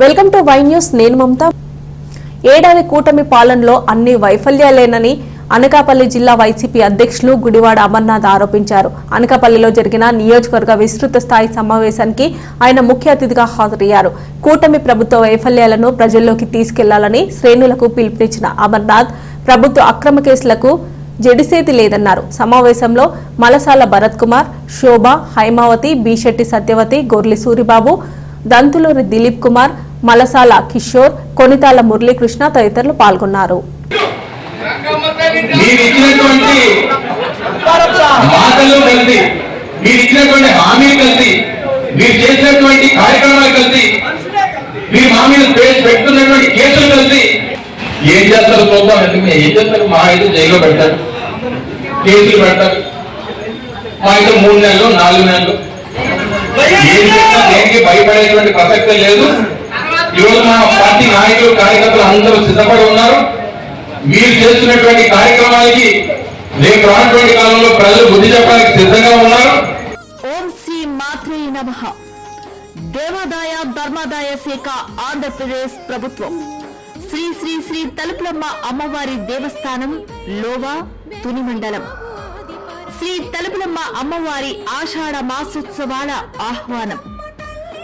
Welcome to Y news నేను మమత. ఏడాది కూటమి పాలనలో అన్ని వైఫల్యాలేనని అనకాపల్లి జిల్లా వైసీపీ అధ్యక్షులు గుడివాడ అమర్నాథ్ ఆరోపించారు. అనకాపల్లిలో జరిగిన నియోజకవర్గ విస్తృత స్థాయి సమావేశానికి ఆయన ముఖ్య అతిథిగా హాజరయ్యారు. కూటమి ప్రభుత్వ వైఫల్యాలను ప్రజల్లోకి తీసుకెళ్ళాలని శ్రేణులకు పిలుపునిచ్చిన అమర్నాథ్ ప్రభుత్వ అక్రమ కేసులకు జడిసేది లేదన్నారు. సమావేశంలో మలసాల భరత్ కుమార్ శోభ హైమావతి బీశెట్టి సత్యవతి గొర్లి సూరిబాబు దంతులూరి దిలీప్ కుమార్ మలసాల కిషోర్ కొనితాల మురళీకృష్ణ తదితరులు పాల్గొన్నారు. మీరు ఇచ్చినటువంటి హామీలు కలిసి మీరు చేసినటువంటి కార్యక్రమాలు కలిసి మీరు మా మీద పెడుతున్నటువంటి కేసులు కలిసి ఏం చేస్తారు చూద్దాం ఏం చేస్తారు? మా అయితే జైల్లో పెడతారు. కేసులు పెడతారు. మా అయితే మూడు నెలలు నాలుగు నెలలు. ఏం భయపడేటువంటి ప్రసక్తే లేదు. ఈరోజు మా పార్టీ నాయకులు కార్యకర్తలు అందరూ సిద్ధపడి ఉన్నారు. మీరు చేస్తున్నటువంటి కార్యక్రమానికి రేపు రానటువంటి కాలంలో ప్రజలు బుద్ధి చెప్పడానికి సిద్ధంగా ఉన్నారు. ఓం శ్రీ మాత్రే నమః. దేవాదాయ ధర్మాదాయ శాఖ ఆంధ్రప్రదేశ్ ప్రభుత్వం. శ్రీ శ్రీ శ్రీ తలుపులమ్మ అమ్మవారి దేవస్థానం లోవా తుని మండలం. శ్రీ తలుపులమ్మ అమ్మవారి ఆషాఢ మాసోత్సవాల ఆహ్వానం.